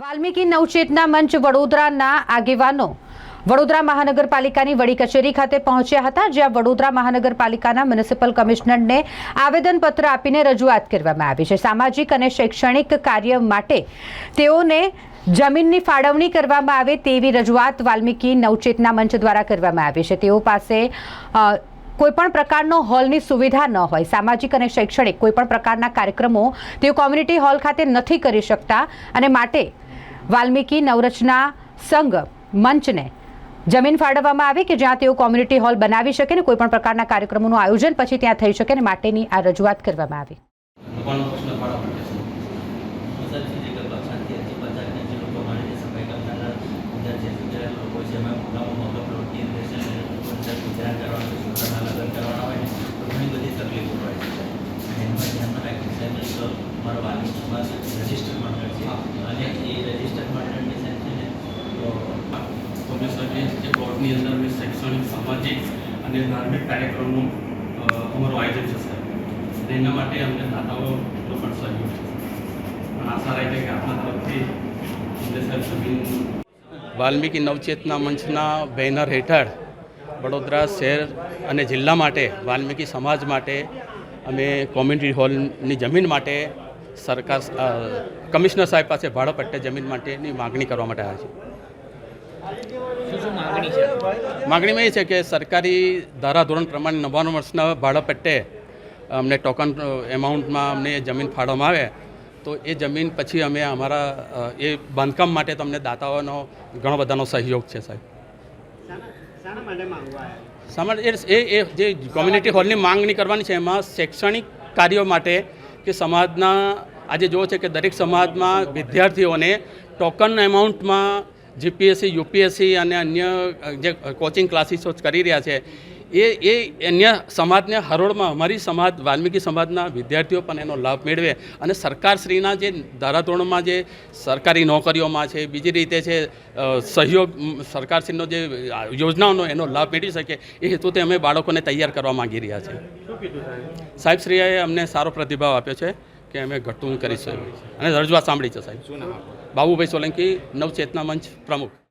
વાલ્મીકી નવચેતના મંચ વડોદરાના આગેવાનો. વડોદરા મહાનગરપાલિકાની વડી કચેરી ખાતે પહોંચ્યા હતા, જ્યાં વડોદરા મહાનગરપાલિકાના મ્યુનિસિપલ કમિશનરને આવેદનપત્ર આપીને રજૂઆત કરવામાં આવી છે. સામાજિક અને શૈક્ષણિક કાર્ય માટે તેઓને જમીનની ફાળવણી કરવામાં આવે તેવી રજૂઆત વાલ્મીકી નવચેતના મંચ દ્વારા કરવામાં આવી છે. તેઓ પાસે કોઈપણ પ્રકારનો હોલની સુવિધા ન હોય, સામાજિક અને શૈક્ષણિક કોઈપણ પ્રકારના કાર્યક્રમો તેઓ કોમ્યુનિટી હોલ ખાતે નથી કરી શકતા અને માટે વાલ્મીકી નવરચના સંઘ મંચને જમીન ફાળવવામાં આવે કે જ્યાં તેઓ કોમ્યુનિટી હોલ બનાવી શકે ને કોઈપણ પ્રકારના કાર્યક્રમોનું આયોજન પછી ત્યાં થઈ શકે ને માટેની આ રજૂઆત કરવામાં આવી. લોકોનો પ્રશ્ન પાડો માટે છે મુસાફરી જે ગરબા શાંતિ હતી પચાસને જે લોકો મારે જે સમય કરનારા વિદ્યાર્થી સુધરેલા લોકો છે એમાં મોટામાં મોટો પ્લોટની અંદર ગુજરાન કરવાનું છે છોકરાના લગ્ન કરવાના હોય ને તો ઘણી બધી તકલીફો પડે છે અને એમાં ધ્યાનમાં રાખી સાહેબ તો મારો વાલી સમાજ રજિસ્ટર છે. અને એ રજિસ્ટર મંડળની સાહેબ છે ને તો જે બોર્ડની અંદર મેં શૈક્ષણિક સામાજિક અને ધાર્મિક કાર્યક્રમનું અમારું આયોજન છે સાહેબ એના માટે અમને દાતાઓનો પણ સહયોગ છે. પણ આશા રાખે કે આપણા તરફથી અમને સાહેબ જમીન વાલ્મીકી નવચેતના મંચના બેનર હેઠળ વડોદરા શહેર અને જિલ્લા માટે વાલ્મીકી સમાજ માટે અમે કોમ્યુનિટી હોલની જમીન માટે સરકાર કમિશનર સાહેબ પાસે ભાડા પટ્ટે જમીન માટેની માગણી કરવા માટે આવ્યા છે. માગણીમાં એ છે કે સરકારી ધારાધોરણ પ્રમાણે નવ્વાણું વર્ષના ભાડા પટ્ટે અમને ટોકન એમાઉન્ટમાં અમને જમીન ફાળવવામાં આવે તો એ જમીન પછી અમે અમારા એ બાંધકામ માટે તમને દાતાઓનો ઘણો બધાનો સહયોગ છે સાહેબ. સામાન્ય એ જે કોમ્યુનિટી હોલની માંગણી કરવાની છે એમાં શૈક્ષણિક કાર્યો માટે કે સમાજના આજે જુઓ છે કે દરેક સમાજમાં વિદ્યાર્થીઓને ટોકન એમાઉન્ટમાં જીપીએસસી યુપીએસસી અને અન્ય જે કોચિંગ ક્લાસીસો કરી રહ્યા છે એ એ અન્ય સમાજને હરોળમાં અમારી સમાજ વાલ્મીકી સમાજના વિદ્યાર્થીઓ પણ એનો લાભ મેળવે અને સરકારશ્રીના જે ધારાધોરણમાં જે સરકારી નોકરીઓમાં છે બીજી રીતે છે સહયોગ સરકારશ્રીનો જે યોજનાઓનો એનો લાભ મેળવી શકે એ હેતુથી અમે બાળકોને તૈયાર કરવા માગી રહ્યા છીએ. સાહેબશ્રીએ અમને સારો પ્રતિભાવ આપ્યો છે કે અમે ઘટતું શકીએ અને રજૂઆત સાંભળી છે સાહેબ. બાબુભાઈ સોલંકી નવચેતના મંચ પ્રમુખ.